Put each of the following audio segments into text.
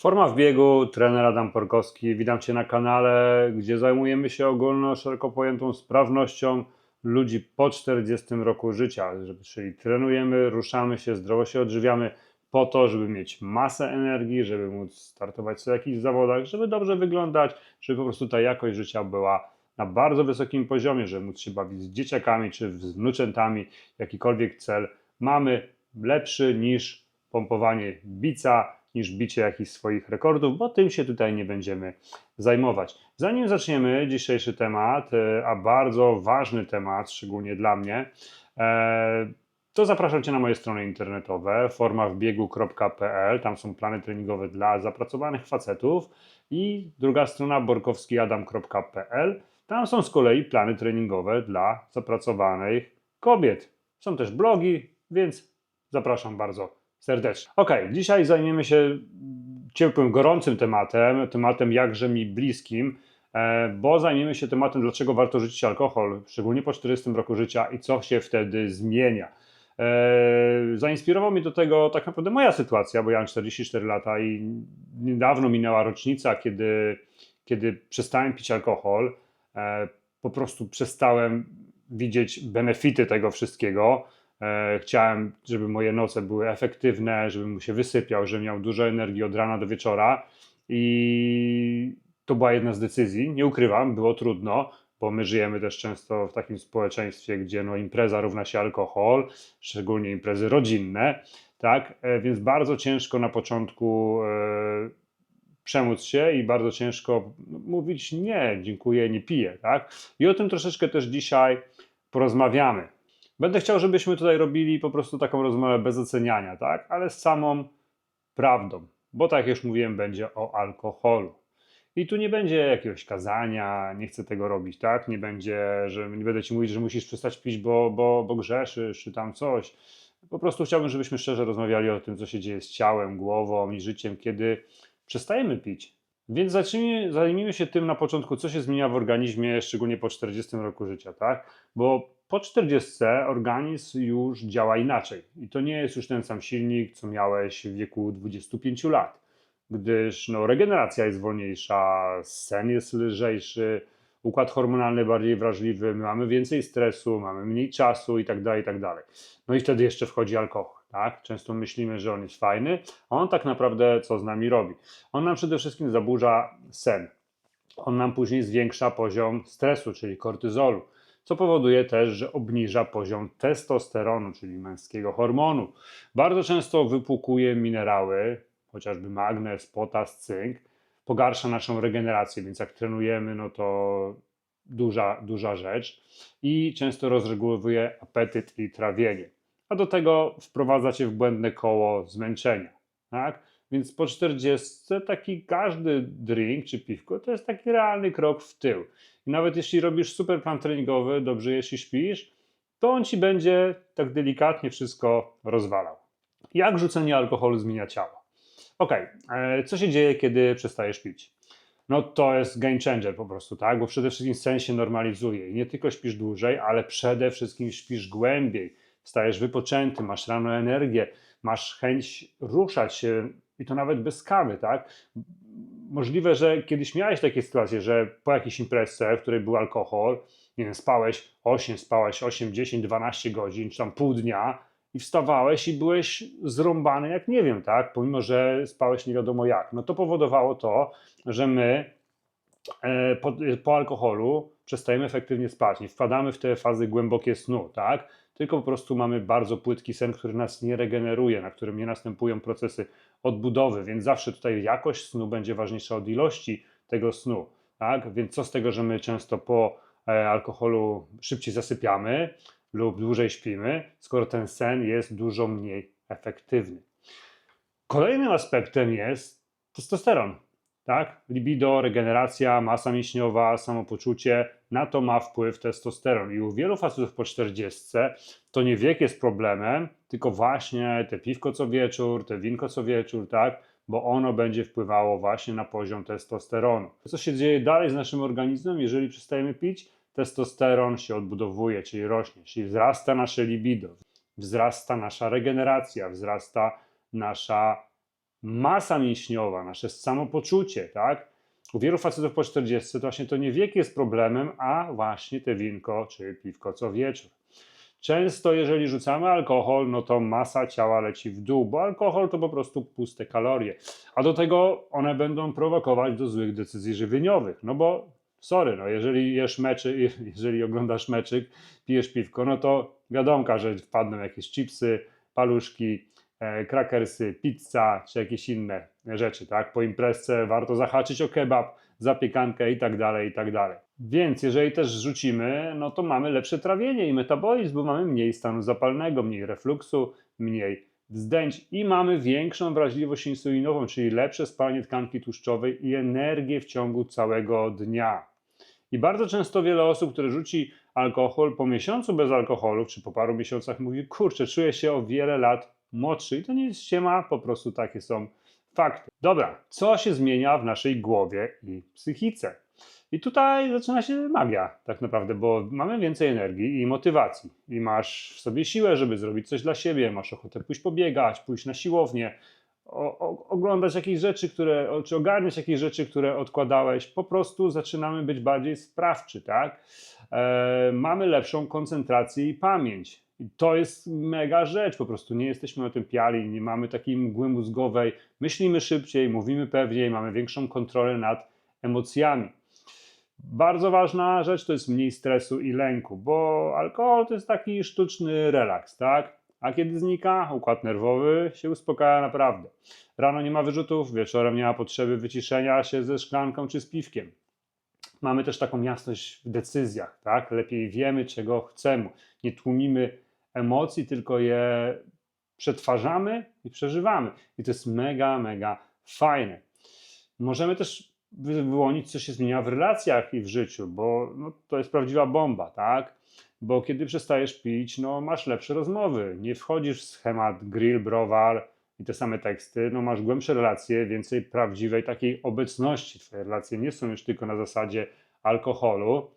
Forma w biegu, trener Adam Porkowski. Witam Cię na kanale, gdzie zajmujemy się ogólno szeroko pojętą sprawnością ludzi po 40 roku życia. Czyli trenujemy, ruszamy się, zdrowo się odżywiamy po to, żeby mieć masę energii, żeby móc startować w jakichś zawodach, żeby dobrze wyglądać, żeby po prostu ta jakość życia była na bardzo wysokim poziomie, żeby móc się bawić z dzieciakami czy z wnuczętami, jakikolwiek cel mamy lepszy niż pompowanie bica, niż bicie jakichś swoich rekordów, bo tym się tutaj nie będziemy zajmować. Zanim zaczniemy dzisiejszy temat, e, a bardzo ważny temat, szczególnie dla mnie, e, to zapraszam Cię na moje strony internetowe formawbiegu.pl. Tam są plany treningowe dla zapracowanych facetów i druga strona borkowskiadam.pl. Tam są z kolei plany treningowe dla zapracowanych kobiet. Są też blogi, więc zapraszam bardzo serdecznie. Ok, dzisiaj zajmiemy się ciepłym, gorącym tematem, tematem jakże mi bliskim, e, bo zajmiemy się tematem, dlaczego warto rzucić alkohol, szczególnie po 40 roku życia i co się wtedy zmienia. E, Zainspirował mnie do tego tak naprawdę moja sytuacja, bo ja mam 44 lata i niedawno minęła rocznica, kiedy, kiedy przestałem pić alkohol. E, Po prostu przestałem widzieć benefity tego wszystkiego. E, Chciałem, żeby moje noce były efektywne, żebym się wysypiał, żebym miał dużo energii od rana do wieczora. I to była jedna z decyzji. Nie ukrywam, było trudno, bo my żyjemy też często w takim społeczeństwie, gdzie no, impreza równa się alkohol, szczególnie imprezy rodzinne, tak? E, Więc bardzo ciężko na początku e, przemóc się i bardzo ciężko mówić nie, dziękuję, nie piję, tak? I o tym troszeczkę też dzisiaj porozmawiamy. Będę chciał, żebyśmy tutaj robili po prostu taką rozmowę bez oceniania, tak? Ale z samą prawdą, bo tak jak już mówiłem, będzie o alkoholu. I tu nie będzie jakiegoś kazania, nie chcę tego robić, tak? Nie będzie, że nie będę ci mówić, że musisz przestać pić, bo, bo, bo grzeszysz, czy tam coś. Po prostu chciałbym, żebyśmy szczerze rozmawiali o tym, co się dzieje z ciałem, głową i życiem, kiedy przestajemy pić. Więc zacznijmy, zajmijmy się tym na początku, co się zmienia w organizmie, szczególnie po 40 roku życia, tak? Bo po 40 organizm już działa inaczej. I to nie jest już ten sam silnik, co miałeś w wieku 25 lat, gdyż no, regeneracja jest wolniejsza, sen jest lżejszy, układ hormonalny bardziej wrażliwy, my mamy więcej stresu, mamy mniej czasu i tak dalej, i tak. No i wtedy jeszcze wchodzi alkohol, tak? Często myślimy, że on jest fajny, a on tak naprawdę co z nami robi? On nam przede wszystkim zaburza sen. On nam później zwiększa poziom stresu, czyli kortyzolu, co powoduje też, że obniża poziom testosteronu, czyli męskiego hormonu. Bardzo często wypłukuje minerały, chociażby magnez, potas, cynk, pogarsza naszą regenerację, więc jak trenujemy, no to duża, duża rzecz i często rozregulowuje apetyt i trawienie. A do tego wprowadza cię w błędne koło zmęczenia. Tak? Więc po 40 taki każdy drink czy piwko to jest taki realny krok w tył. I nawet jeśli robisz super plan treningowy, dobrze jeśli śpisz, to on ci będzie tak delikatnie wszystko rozwalał. Jak rzucenie alkoholu zmienia ciało? Ok, co się dzieje, kiedy przestajesz pić? No to jest game changer po prostu, tak? Bo przede wszystkim sen się normalizuje i nie tylko śpisz dłużej, ale przede wszystkim śpisz głębiej. Stajesz wypoczęty, masz rano energię, masz chęć ruszać się i to nawet bez kawy, tak? Możliwe, że kiedyś miałeś takie sytuacje, że po jakiejś imprezce, w której był alkohol, nie wiem, spałeś 8, spałeś 8, 10, 12 godzin, czy tam pół dnia i wstawałeś i byłeś zrąbany jak nie wiem, tak? Pomimo, że spałeś nie wiadomo jak. No to powodowało to, że my e, po, po alkoholu przestajemy efektywnie spać, nie wpadamy w te fazy głębokie snu, tak? Tylko po prostu mamy bardzo płytki sen, który nas nie regeneruje, na którym nie następują procesy odbudowy, więc zawsze tutaj jakość snu będzie ważniejsza od ilości tego snu, tak? Więc co z tego, że my często po e, alkoholu szybciej zasypiamy lub dłużej śpimy, skoro ten sen jest dużo mniej efektywny. Kolejnym aspektem jest testosteron. Tak? Libido, regeneracja, masa mięśniowa, samopoczucie, na to ma wpływ testosteron. I u wielu facetów po 40 to nie wiek jest problemem, tylko właśnie te piwko co wieczór, te winko co wieczór, tak? Bo ono będzie wpływało właśnie na poziom testosteronu. Co się dzieje dalej z naszym organizmem, jeżeli przestajemy pić? Testosteron się odbudowuje, czyli rośnie, czyli wzrasta nasze libido, wzrasta nasza regeneracja, wzrasta nasza masa mięśniowa, nasze samopoczucie, tak? U wielu facetów po 40 to właśnie to nie wiek jest problemem, a właśnie te winko czy piwko co wieczór. Często, jeżeli rzucamy alkohol, no to masa ciała leci w dół, bo alkohol to po prostu puste kalorie. A do tego one będą prowokować do złych decyzji żywieniowych. No bo, sorry, no jeżeli jesz meczy, jeżeli oglądasz meczyk, pijesz piwko, no to wiadomka, że wpadną jakieś chipsy, paluszki, krakersy, pizza czy jakieś inne rzeczy, tak? Po imprezce warto zahaczyć o kebab, zapiekankę i tak dalej, i tak dalej. Więc jeżeli też rzucimy, no to mamy lepsze trawienie i metabolizm, bo mamy mniej stanu zapalnego, mniej refluksu, mniej wzdęć i mamy większą wrażliwość insulinową, czyli lepsze spalanie tkanki tłuszczowej i energię w ciągu całego dnia. I bardzo często wiele osób, które rzuci alkohol po miesiącu bez alkoholu, czy po paru miesiącach mówi, kurczę, czuję się o wiele lat młodszy i to nie jest ściema, po prostu takie są fakty. Dobra, co się zmienia w naszej głowie i psychice? I tutaj zaczyna się magia, tak naprawdę, bo mamy więcej energii i motywacji. I masz w sobie siłę, żeby zrobić coś dla siebie, masz ochotę pójść pobiegać, pójść na siłownię, o, o, oglądać jakieś rzeczy, które, czy ogarniać jakieś rzeczy, które odkładałeś. Po prostu zaczynamy być bardziej sprawczy, tak? E, mamy lepszą koncentrację i pamięć. I to jest mega rzecz, po prostu nie jesteśmy otępiali, nie mamy takiej mgły mózgowej, myślimy szybciej, mówimy pewniej, mamy większą kontrolę nad emocjami. Bardzo ważna rzecz to jest mniej stresu i lęku, bo alkohol to jest taki sztuczny relaks, tak? A kiedy znika, układ nerwowy się uspokaja naprawdę. Rano nie ma wyrzutów, wieczorem nie ma potrzeby wyciszenia się ze szklanką czy z piwkiem. Mamy też taką jasność w decyzjach, tak? Lepiej wiemy, czego chcemy. Nie tłumimy emocji, tylko je przetwarzamy i przeżywamy. I to jest mega, mega fajne. Możemy też wyłonić, co się zmienia w relacjach i w życiu, bo no, to jest prawdziwa bomba, tak? Bo kiedy przestajesz pić, no masz lepsze rozmowy, nie wchodzisz w schemat grill, browar i te same teksty, no masz głębsze relacje, więcej prawdziwej takiej obecności. Twoje relacje nie są już tylko na zasadzie alkoholu,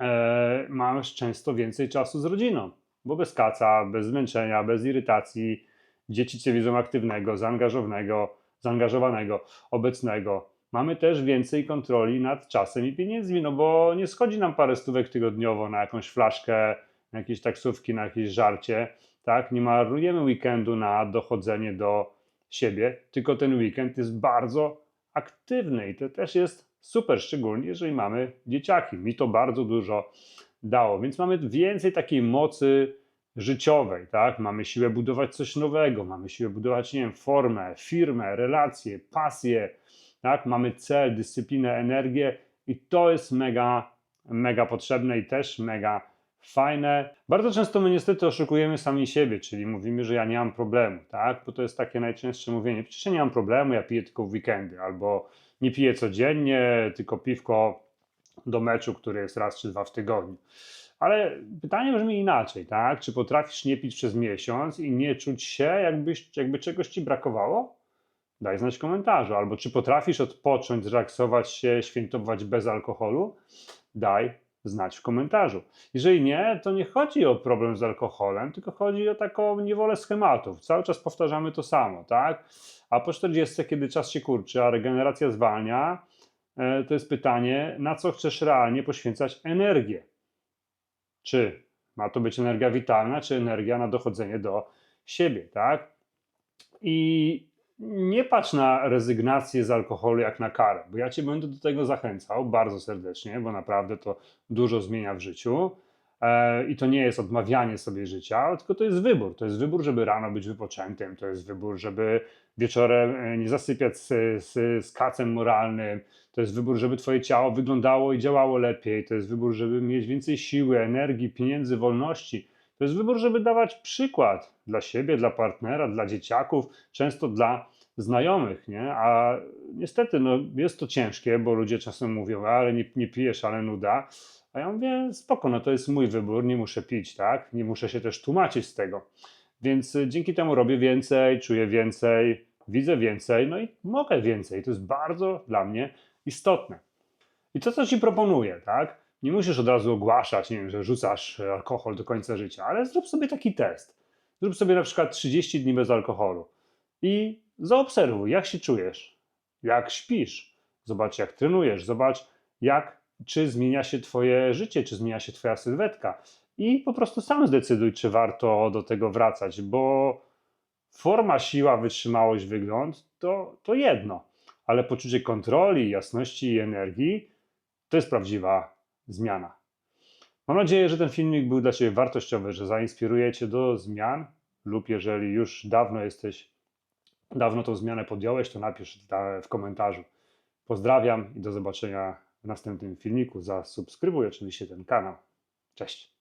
e, masz często więcej czasu z rodziną, bo bez kaca, bez zmęczenia, bez irytacji, dzieci cię widzą aktywnego, zaangażowanego, zaangażowanego, obecnego, mamy też więcej kontroli nad czasem i pieniędzmi, no bo nie schodzi nam parę stówek tygodniowo na jakąś flaszkę, na jakieś taksówki, na jakieś żarcie, tak? Nie marnujemy weekendu na dochodzenie do siebie, tylko ten weekend jest bardzo aktywny i to też jest super, szczególnie jeżeli mamy dzieciaki. Mi to bardzo dużo dało, więc mamy więcej takiej mocy życiowej, tak? Mamy siłę budować coś nowego, mamy siłę budować, nie wiem, formę, firmę, relacje, pasję, tak? Mamy cel, dyscyplinę, energię i to jest mega, mega potrzebne i też mega fajne. Bardzo często my niestety oszukujemy sami siebie, czyli mówimy, że ja nie mam problemu, tak? Bo to jest takie najczęstsze mówienie, przecież ja nie mam problemu, ja piję tylko w weekendy, albo nie piję codziennie, tylko piwko do meczu, który jest raz czy dwa w tygodniu. Ale pytanie brzmi inaczej, tak? Czy potrafisz nie pić przez miesiąc i nie czuć się, jakbyś, jakby czegoś ci brakowało? Daj znać w komentarzu. Albo czy potrafisz odpocząć, zrelaksować się, świętować bez alkoholu? Daj znać w komentarzu. Jeżeli nie, to nie chodzi o problem z alkoholem, tylko chodzi o taką niewolę schematów. Cały czas powtarzamy to samo, tak? A po 40, kiedy czas się kurczy, a regeneracja zwalnia, to jest pytanie, na co chcesz realnie poświęcać energię? Czy ma to być energia witalna, czy energia na dochodzenie do siebie, tak? I nie patrz na rezygnację z alkoholu jak na karę, bo ja Cię będę do tego zachęcał bardzo serdecznie, bo naprawdę to dużo zmienia w życiu. E, I to nie jest odmawianie sobie życia, tylko to jest wybór. To jest wybór, żeby rano być wypoczętym, to jest wybór, żeby wieczorem e, nie zasypiać z, z, z kacem moralnym, to jest wybór, żeby Twoje ciało wyglądało i działało lepiej, to jest wybór, żeby mieć więcej siły, energii, pieniędzy, wolności. To jest wybór, żeby dawać przykład dla siebie, dla partnera, dla dzieciaków, często dla znajomych, nie? A niestety no, jest to ciężkie, bo ludzie czasem mówią, ale nie, nie pijesz, ale nuda. A ja mówię, spoko, no to jest mój wybór, nie muszę pić, tak? Nie muszę się też tłumaczyć z tego. Więc y, dzięki temu robię więcej, czuję więcej, widzę więcej, no i mogę więcej. To jest bardzo dla mnie istotne. I to, co Ci proponuję, tak? Nie musisz od razu ogłaszać, nie wiem, że rzucasz alkohol do końca życia, ale zrób sobie taki test. Zrób sobie na przykład 30 dni bez alkoholu i zaobserwuj, jak się czujesz, jak śpisz, zobacz, jak trenujesz, zobacz, jak, czy zmienia się Twoje życie, czy zmienia się Twoja sylwetka. I po prostu sam zdecyduj, czy warto do tego wracać, bo forma, siła, wytrzymałość, wygląd to, to jedno, ale poczucie kontroli, jasności i energii to jest prawdziwa zmiana. Mam nadzieję, że ten filmik był dla Ciebie wartościowy, że zainspiruje Cię do zmian, lub jeżeli już dawno jesteś, dawno tą zmianę podjąłeś, to napisz w komentarzu. Pozdrawiam i do zobaczenia w następnym filmiku. Zasubskrybuj oczywiście ten kanał. Cześć.